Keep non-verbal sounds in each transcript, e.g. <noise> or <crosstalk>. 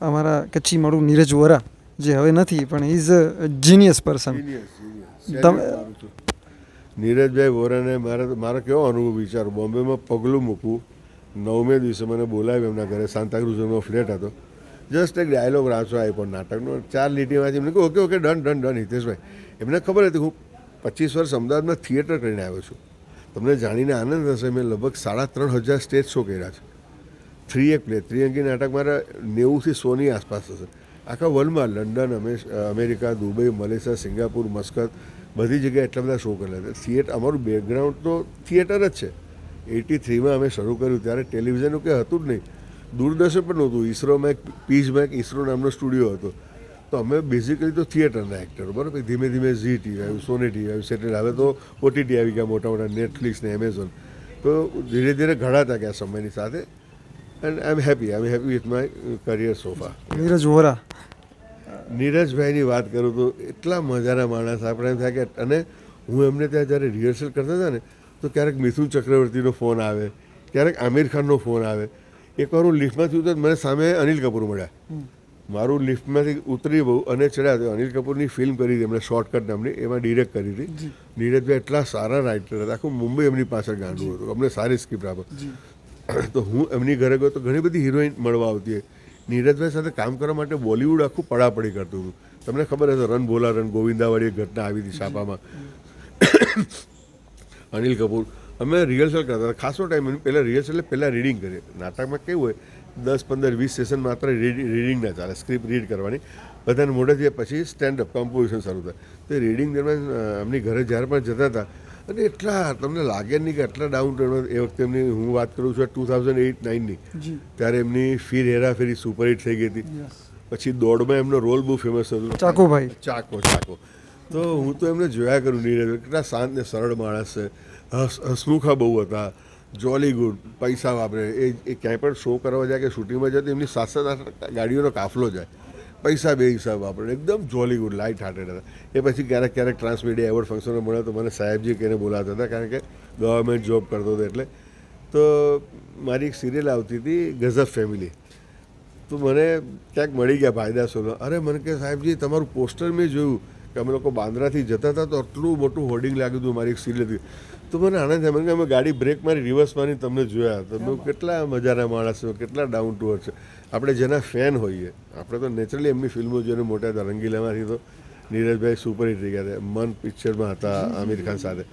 અમારા કચ્છી મળું નીરજ વોરા જે હવે નથી પણ ઇઝ અ જીનિયસ પર્સન. તમે- નીરજભાઈ વોરાને મારે મારો કેવો અનુભવ વિચારો? બોમ્બેમાં પગલું મૂકવું નવમે દિવસે મને બોલાવ્યો એમના ઘરે સાંતાક્રુઝનો ફ્લેટ હતો. જસ્ટ એક ડાયલોગ રાચો આપ્યો નાટકનો. ચાર લીટીમાંથી એમને કહ્યું okay okay done done done Hiteshbhai. એમને ખબર હતી હું પચીસ વર્ષ અમદાવાદમાં થિયેટર કરીને આવ્યો છું. તમને જાણીને આનંદ થશે મેં લગભગ સાડા ત્રણ હજાર સ્ટેજ શો કર્યા છે. થ્રી એક પ્લે ત્રિઅંકી નાટક મારા નેવુંથી સોની આસપાસ થશે આખા વર્લ્ડમાં લંડન અમે America, Dubai, Malaysia, Singapore, Muscat, બધી જગ્યાએ એટલા બધા શો કરેલા હતા. થિયેટર અમારું બેકગ્રાઉન્ડ તો થિયેટર જ છે. એટી થ્રીમાં અમે શરૂ કર્યું, ત્યારે ટેલિવિઝનનું કંઈ હતું જ નહીં. દૂરદર્શન પણ નહોતું. ઈસરોમાં એક પીસમાં એક ઈસરો નામનો સ્ટુડિયો હતો. તો અમે બેઝિકલી તો થિયેટરના એક્ટરો બરાબર? ધીમે ધીમે ઝી ટીવી આવ્યું, સોની ટીવી આવ્યું, સેટેલાઇટ. હવે તો ઓટીટી આવી ગયા મોટા મોટા નેટફ્લિક્સ ને એમેઝોન તો ધીરે ધીરે ઘડાતા ગયા સમયની સાથે. And I am happy I am happy with my career so far Neeraj Vora. નીરજભાઈની વાત કરું તો એટલા મજાના માણસ આપણે એમ થાય કે અને હું એમને ત્યાં જ્યારે રિહર્સલ કરતા હતા ને તો ક્યારેક મિથુન ચક્રવર્તીનો ફોન આવે ક્યારેક આમિર ખાનનો ફોન આવે. એકવાર હું લિફ્ટમાંથી ઉતર મને સામે અનિલ કપૂર મળ્યા. મારું લિફ્ટમાંથી ઉતરી બહુ અને ચડ્યા અનિલ કપૂરની ફિલ્મ કરી હતી એમણે શોર્ટકટ નામની એમાં ડિરેક્ટ કરી હતી. નીરજભાઈ એટલા સારા રાઇટર હતા. આખું મુંબઈ એમની પાછળ ગાંડું હતું. અમને સારી સ્ક્રિપ્ટ આપો. <coughs> તો હું એમની ઘરે ગયો તો ઘણી બધી હિરોઈન મળવા આવતી નીરજભાઈ સાથે કામ કરવા માટે બોલિવૂડ આખું પડાપડી કરતું હતું. તમને ખબર હશે, રન બોલા રન ગોવિંદાવાળી ઘટના આવી હતી છાપામાં. <coughs> અનિલ કપૂર. અમે રિહર્સલ કરતા હતા. ખાસો ટાઈમ પહેલાં રિહર્સલ એટલે પહેલાં રીડિંગ કરીએ. નાટકમાં કેવું હોય, દસ, પંદર, વીસ સેશન માત્ર રીડિંગ ના ચાલે સ્ક્રિપ્ટ રીડ કરવાની. બધાને થયા પછી સ્ટેન્ડઅપ કમ્પોઝિશન શરૂ થાય. તો રીડિંગ દરમિયાન એમની ઘરે જ્યારે પણ જતા હતા અને એટલા તમને લાગે નહીં કે આટલા ડાઉન ટર્ન એ વખતે એમની હું વાત કરું છું ટુ થાઉઝન્ડ એઇટ નાઇનની ત્યારે એમની ફીર હેરાફેરી સુપરહિટ થઈ ગઈ હતી. પછી દોડમાં એમનો રોલ બહુ ફેમસ હતો. હતો ચાકુભાઈ. Chaco Chaco. તો હું તો એમને જોયા કરું નીરજ કેટલા શાંત ને સરળ માણસ છે. હસ હસમુખા બહુ હતા. જોલી ગુડ પૈસા વાપરે. એ ક્યાંય પણ શો કરવા જાય કે શૂટિંગમાં જાય તો એમની સાત સાત ગાડીઓનો કાફલો જાય. પૈસા બે હિસાબ વાપરે. એકદમ જોલી ગુડ લાઇટ હાર્ટેડ હતા. એ પછી ક્યારેક ક્યારેક ટ્રાન્સમીડિયા એવોર્ડ ફંક્શનમાં મળ્યા તો મને સાહેબજી કહીને બોલાવતા હતા, કારણ કે ગવર્મેન્ટ જોબ કરતો હતો એટલે. તો મારી એક સિરિયલ આવતી હતી, ગઝબ ફેમિલી તો મને ક્યાંક મળી ગયા ફાયદા સોનો. અરે મને કે સાહેબજી, તમારું પોસ્ટર મેં જોયું. કે અમે લોકો બાંદ્રાથી જતા હતા તો આટલું મોટું હોર્ડિંગ લાગ્યું હતું મારી એક હતી તો મને આનંદ થાય. મને કે અમે ગાડી બ્રેક મારી રિવર્સ મારી તમને જોયા. તો મેં કેટલા મજાના માણસ છે કેટલા ડાઉન ટુ અર્થ છે. આપણે જેના ફેન હોઈએ આપણે તો નેચરલી એમની ફિલ્મો જોઈને મોટા હતા. રંગીલામાંથી તો નીરજભાઈ સુપરહિટ થઈ ગયા હતા. મન પિક્ચરમાં હતા આમિર ખાન સાથે.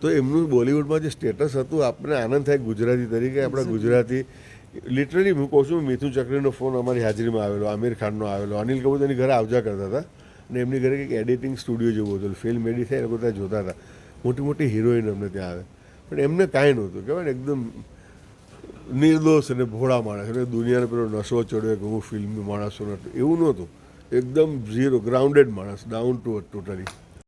તો એમનું બોલિવૂડમાં જે સ્ટેટસ હતું આપણને આનંદ થાય ગુજરાતી તરીકે. આપણા ગુજરાતી લિટરલી હું કહું છું મિથુન ચક્રીનો ફોન અમારી હાજરીમાં આવેલો આમિર ખાનનો આવેલો અનિલ કપૂર તેની ઘરે આવજા કરતા હતા. અને એમની ઘરે કંઈક એડિટિંગ સ્ટુડિયો જેવું હતું. ફિલ્મ એડિટ થાય એ લોકો ત્યાં જોતા હતા. મોટી મોટી હિરોઈન અમને ત્યાં આવે. પણ એમને કાંઈ નહોતું. કહેવાય ને, એકદમ નિર્દોષ અને ભોળા માણસ. અને દુનિયાને પેલો નશો ચડ્યો કે હું ફિલ્મી માણસો નથી એવું નહોતું. એકદમ ઝીરો ગ્રાઉન્ડેડ માણસ ડાઉન ટુ ટોટલી